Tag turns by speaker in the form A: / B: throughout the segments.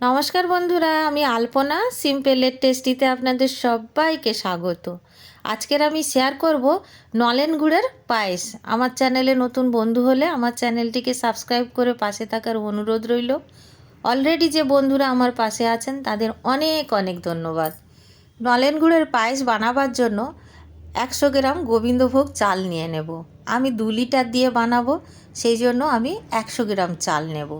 A: নমস্কার বন্ধুরা, আমি আলপনা সিম্পেলের টেস্টিতে আপনাদের সবাইকে স্বাগত। আজকের আমি শেয়ার করব নলেন গুড়ের পায়েস। আমার চ্যানেলে নতুন বন্ধু হলে আমার চ্যানেলটিকে সাবস্ক্রাইব করে পাশে থাকার অনুরোধ রইল। অলরেডি যে বন্ধুরা আমার পাশে আছেন, তাদের অনেক অনেক ধন্যবাদ। নলেন গুড়ের পায়েস বানাবার জন্য একশো গ্রাম গোবিন্দভোগ চাল নিয়ে নেব। আমি দু লিটার দিয়ে বানাবো, সেই জন্য আমি একশো গ্রাম চাল নেব।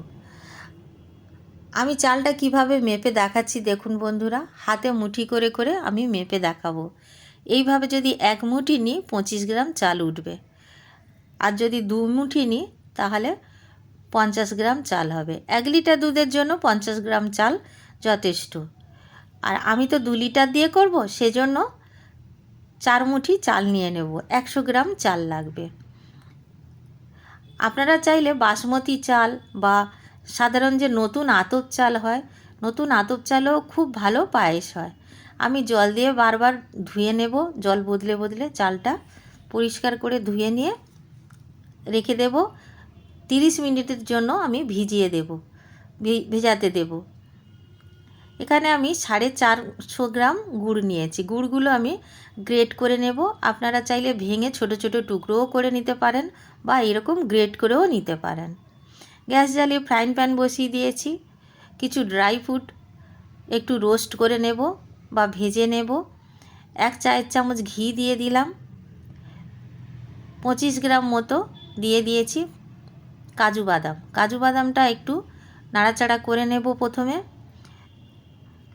A: আমি চালটা কীভাবে মেপে দেখাচ্ছি দেখুন বন্ধুরা, হাতে মুঠি করে করে আমি মেপে দেখাবো। এইভাবে যদি এক মুঠি নিই, পঁচিশ গ্রাম চাল উঠবে। আর যদি দু মুঠি নিই, তাহলে পঞ্চাশ গ্রাম চাল হবে। এক লিটার দুধের জন্য পঞ্চাশ গ্রাম চাল যথেষ্ট। আর আমি তো দু লিটার দিয়ে করব, সেজন্য চার মুঠি চাল নিয়ে নেব। একশো গ্রাম চাল লাগবে। আপনারা চাইলে বাসমতি চাল বা সাধারণ যে নতুন আতপ চাল হয়, নতুন আতপ চালেও খুব ভালো পায়েস হয়। আমি জল দিয়ে বারবার ধুয়ে নেব, জল বদলে বদলে চালটা পরিষ্কার করে ধুয়ে নিয়ে রেখে দেব। তিরিশ মিনিটের জন্য আমি ভিজিয়ে দেব ভেজাতে দেব। এখানে আমি সাড়ে চারশো গ্রাম গুড় নিয়েছি। গুড়গুলো আমি গ্রেট করে নেব। আপনারা চাইলে ভেঙে ছোট ছোট টুকরোও করে নিতে পারেন বা এরকম গ্রেট করেও নিতে পারেন। গ্যাস জ্বালিয়ে ফ্রাইং প্যান বসিয়ে দিয়েছি। কিছু ড্রাই ফ্রুট একটু রোস্ট করে নেব বা ভেজে নেব। এক চায়ের চামচ ঘি দিয়ে দিলাম। পঁচিশ গ্রাম মতো দিয়ে দিয়েছি কাজু বাদাম। কাজু বাদামটা একটু নাড়াচাড়া করে নেব প্রথমে।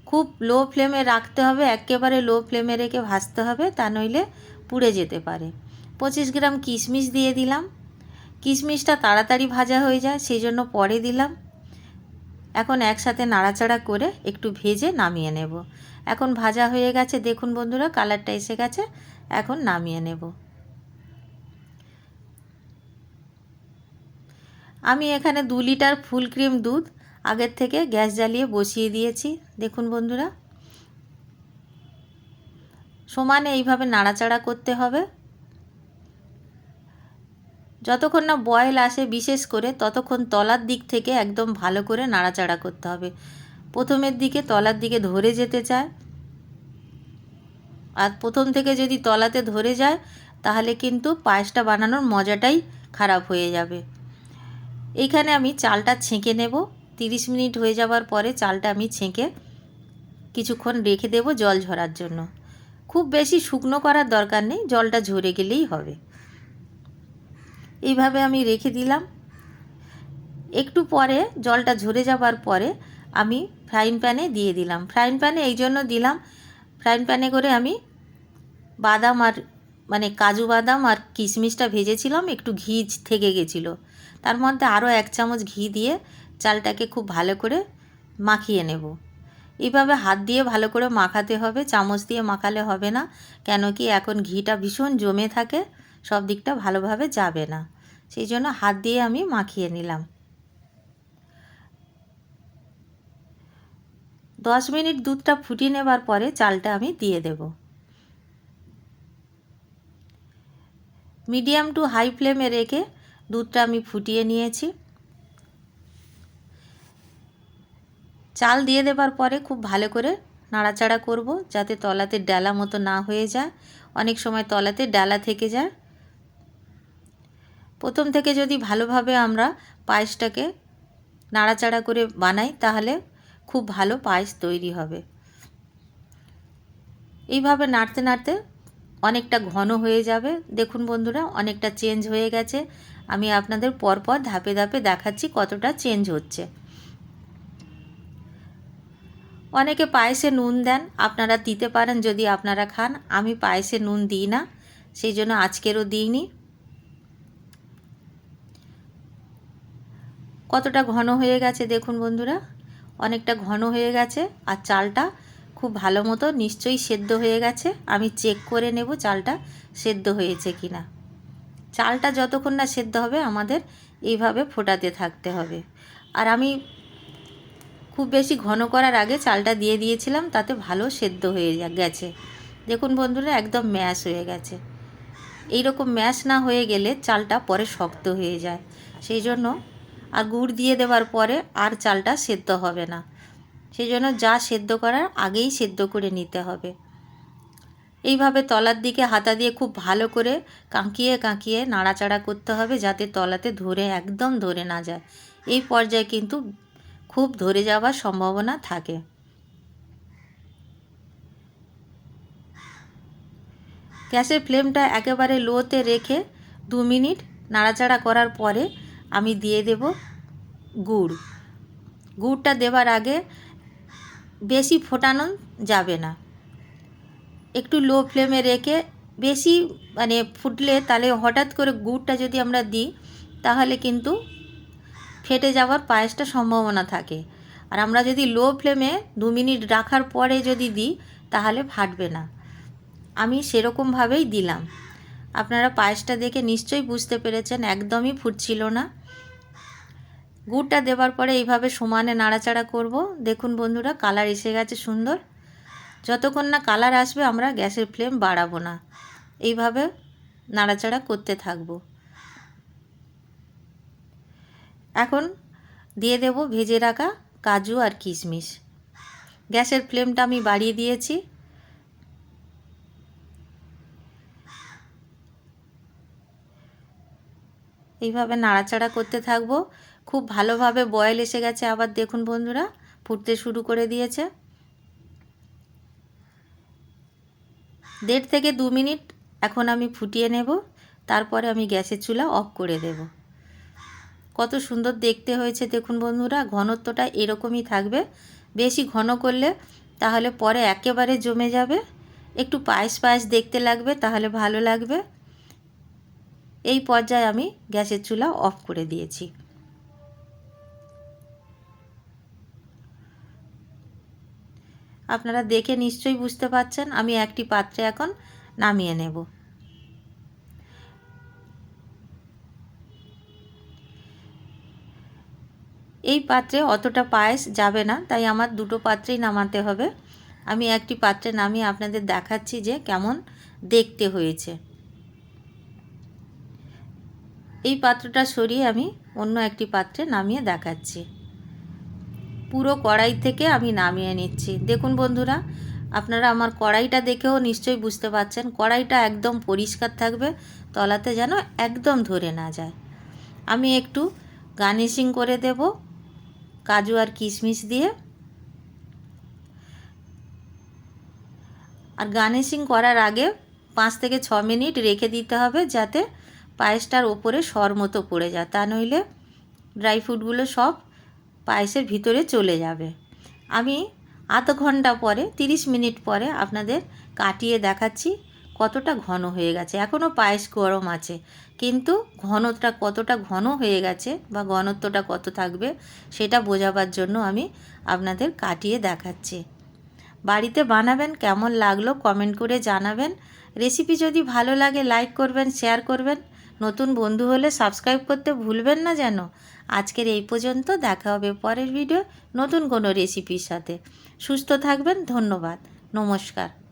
A: খুব লো ফ্লেমে রাখতে হবে, একেবারে লো ফ্লেমে রেখে ভাজতে হবে, তা নইলে পুড়ে যেতে পারে। পঁচিশ গ্রাম কিশমিশ দিয়ে দিলাম। কিশমিশটা তাড়াতাড়ি ভাজা হয়ে যায় সেই জন্য পরে দিলাম। এখন একসাথে নাড়াচাড়া করে একটু ভেজে নামিয়ে নেব। এখন ভাজা হয়ে গেছে, দেখুন বন্ধুরা, কালারটা এসে গেছে, এখন নামিয়ে নেব। আমি এখানে দু লিটার ফুল ক্রিম দুধ আগের থেকে গ্যাস জ্বালিয়ে বসিয়ে দিয়েছি, দেখুন বন্ধুরা। সমানে এইভাবে নাড়াচাড়া করতে হবে। যতক্ষণ না বয়েল আসে, বিশেষ করে ততক্ষণ তলার দিক থেকে একদম ভালো করে নাড়াচাড়া করতে হবে। প্রথমের দিকে তলার দিকে ধরে যেতে চায়। আর প্রথম থেকে যদি তলাতে ধরে যায়, তাহলে কিন্তু পায়েসটা বানানোর মজাটাই খারাপ হয়ে যাবে। এইখানে আমি চালটা ছেঁকে নেব। তিরিশ মিনিট হয়ে যাওয়ার পরে চালটা আমি ছেঁকে কিছুক্ষণ রেখে দেব জল ঝরার জন্য। খুব বেশি শুকনো করার দরকার নেই, জলটা ঝরে গেলেই হবে। এইভাবে আমি রেখে দিলাম। একটু পরে জলটা ঝরে যাবার পরে আমি ফ্রাইং প্যানে দিয়ে দিলাম। ফ্রাইং প্যানে এই জন্য দিলাম ফ্রাইং প্যানে করে আমি বাদাম আর মানে কাজু বাদাম আর কিশমিশটা ভেজেছিলাম, একটু ঘি থেকে গেছিল। তার মধ্যে আরও এক চামচ ঘি দিয়ে চালটাকে খুব ভালো করে মাখিয়ে নেব। এইভাবে হাত দিয়ে ভালো করে মাখাতে হবে, চামচ দিয়ে মাখালে হবে না, কেন কি এখন ঘিটা ভীষণ জমে থাকে, সব দিকটা ভালোভাবে যাবে না। সেই জন্য হাত দিয়ে আমি মাখিয়ে নিলাম। দশ মিনিট দুধটা ফুটিয়ে নেবার পরে চালটা আমি দিয়ে দেব। মিডিয়াম টু হাই ফ্লেমে রেখে দুধটা আমি ফুটিয়ে নিয়েছি। চাল দিয়ে দেবার পরে খুব ভালো করে নাড়াচাড়া করব যাতে তলাতে ডালা মতো না হয়ে যায়। অনেক সময় তলাতে ডালা থেকে যায়। প্রথম থেকে যদি ভালোভাবে আমরা পায়েসটাকে নাড়াচাড়া করে বানাই, তাহলে খুব ভালো পায়েস তৈরি হবে। এইভাবে নাড়তে নাড়তে অনেকটা ঘন হয়ে যাবে। দেখুন বন্ধুরা, অনেকটা চেঞ্জ হয়ে গেছে। আমি আপনাদের পরপর ধাপে ধাপে দেখাচ্ছি কতটা চেঞ্জ হচ্ছে। অনেকে পায়েসে নুন দেন, আপনারা দিতে পারেন যদি আপনারা খান। আমি পায়েসে নুন দিই না, সেই জন্য আজকেরও দিইনি। কতটা ঘন হয়ে গেছে দেখুন বন্ধুরা। অনেকটা ঘন হয়ে গেছে আর চালটা খুব ভালো মতো নিশ্চয়ই সেদ্ধ হয়ে গেছে। আমি চেক করে নেব চালটা সেদ্ধ হয়েছে কি না চালটা যতক্ষণ না সেদ্ধ হবে আমাদের এইভাবে ফোটাতে থাকতে হবে। আর আমি খুব বেশি ঘন করার আগে চালটা দিয়ে দিয়েছিলাম, তাতে ভালো সেদ্ধ হয়ে গেছে। দেখুন বন্ধুরা, একদম ম্যাশ হয়ে গেছে। এই রকম ম্যাশ না হয়ে গেলে চালটা পরে শক্ত হয়ে যায়। সেই জন্য আর গুড় দিয়ে দেওয়ার পরে আর চালটা সেদ্ধ হবে না। সেই জন্য যা সেদ্ধ করার আগেই সেদ্ধ করে নিতে হবে। এইভাবে তলার দিকে হাতা দিয়ে খুব ভালো করে কাঁকিয়ে কাঁকিয়ে নাড়াচাড়া করতে হবে যাতে তলাতে ধরে একদম ধরে না যায়। এই পর্যায়ে কিন্তু খুব ধরে যাওয়ার সম্ভাবনা থাকে। গ্যাসের ফ্লেমটা একেবারে লোতে রেখে দু মিনিট নাড়াচাড়া করার পরে আমি দিয়ে দেব গুড়। গুড়টা দেওয়ার আগে বেশি ফোটানো যাবে না। একটু লো ফ্লেমে রেখে বেশি মানে ফুটলে তাহলে হঠাৎ করে গুড়টা যদি আমরা দিই, তাহলে কিন্তু ফেটে যাওয়ার পায়েসটা সম্ভাবনা থাকে। আর আমরা যদি লো ফ্লেমে দু মিনিট রাখার পরে যদি দিই, তাহলে ফাটবে না। আমি সেরকমভাবেই দিলাম। আপনারা পায়েসটা দেখে নিশ্চয়ই বুঝতে পেরেছেন, একদমই ফুটছিল না। গুড়টা দেওয়ার পরে এইভাবে সমানে নাড়াচাড়া করব। দেখুন বন্ধুরা, কালার এসে গেছে সুন্দর। যতক্ষণ না কালার আসবে, আমরা গ্যাসের ফ্লেম বাড়াবো না। এইভাবে নাড়াচাড়া করতে থাকব। এখন দিয়ে দেব ভেজে রাখা কাজু আর কিশমিশ। গ্যাসের ফ্লেমটা আমি বাড়িয়ে দিয়েছি। এইভাবে নাড়াচাড়া করতে থাকব। খুব ভালোভাবে বয়েল এসে গেছে। আবার দেখুন বন্ধুরা, ফুটতে শুরু করে দিয়েছে। দেড় থেকে দু মিনিট এখন আমি ফুটিয়ে নেব। তারপরে আমি গ্যাসের চুলা অফ করে দেব। কত সুন্দর দেখতে হয়েছে। দেখুন বন্ধুরা, ঘনত্বটা এরকমই থাকবে। বেশি ঘন করলে তাহলে পরে একেবারে জমে যাবে। একটু পায়েস পায়েস দেখতে লাগবে, তাহলে ভালো লাগবে। এই পর্যায়ে আমি গ্যাসের চুলা অফ করে দিয়েছি। আপনারা দেখে নিশ্চয়ই বুঝতে পারছেন, আমি একটি পাত্রে এখন নামিয়ে নেব। এই পাত্রে অতটা পায়েস যাবে না, তাই আমার দুটো পাত্রেই নামাতে হবে। আমি একটি পাত্রে নামিয়ে আপনাদের দেখাচ্ছি যে কেমন দেখতে হয়েছে। এই পাত্রটা সরিয়ে আমি অন্য একটি পাত্রে নামিয়ে দেখাচ্ছি। পুরো কড়াই থেকে আমি নামিয়ে নিচ্ছি। দেখুন বন্ধুরা, আপনারা আমার কড়াইটা দেখেও নিশ্চয়ই বুঝতে পারছেন, কড়াইটা একদম পরিষ্কার থাকবে, তলাতে যেন একদম ধরে না যায়। আমি একটু গার্নিশিং করে দেব, কাজু আর কিশমিশ দিয়ে। আর গার্নিশিং করার আগে পাঁচ থেকে ছ মিনিট রেখে দিতে হবে যাতে পায়েসটার ওপরে সর মতো পড়ে যায়, তা নইলে ড্রাই ফ্রুটগুলো সব পায়েসের ভিতরে চলে যাবে। আমি আধ ঘণ্টা পরে, তিরিশ মিনিট পরে আপনাদের কাটিয়ে দেখাচ্ছি কতটা ঘন হয়ে গেছে। এখনও পায়েস গরম আছে, কিন্তু ঘনটা কতটা ঘন হয়ে গেছে বা ঘনত্বটা কত থাকবে সেটা বোঝাবার জন্য আমি আপনাদের কাটিয়ে দেখাচ্ছি। বাড়িতে বানাবেন, কেমন লাগল কমেন্ট করে জানাবেন। রেসিপি যদি ভালো লাগে লাইক করবেন শেয়ার করবেন। নতুন বন্ধু হলে সাবস্ক্রাইব করতে ভুলবেন না যেন। আজকের এই পর্যন্ত, দেখা হবে পরের ভিডিও নতুন কোনো রেসিপির সাথে। সুস্থ থাকবেন, ধন্যবাদ। নমস্কার।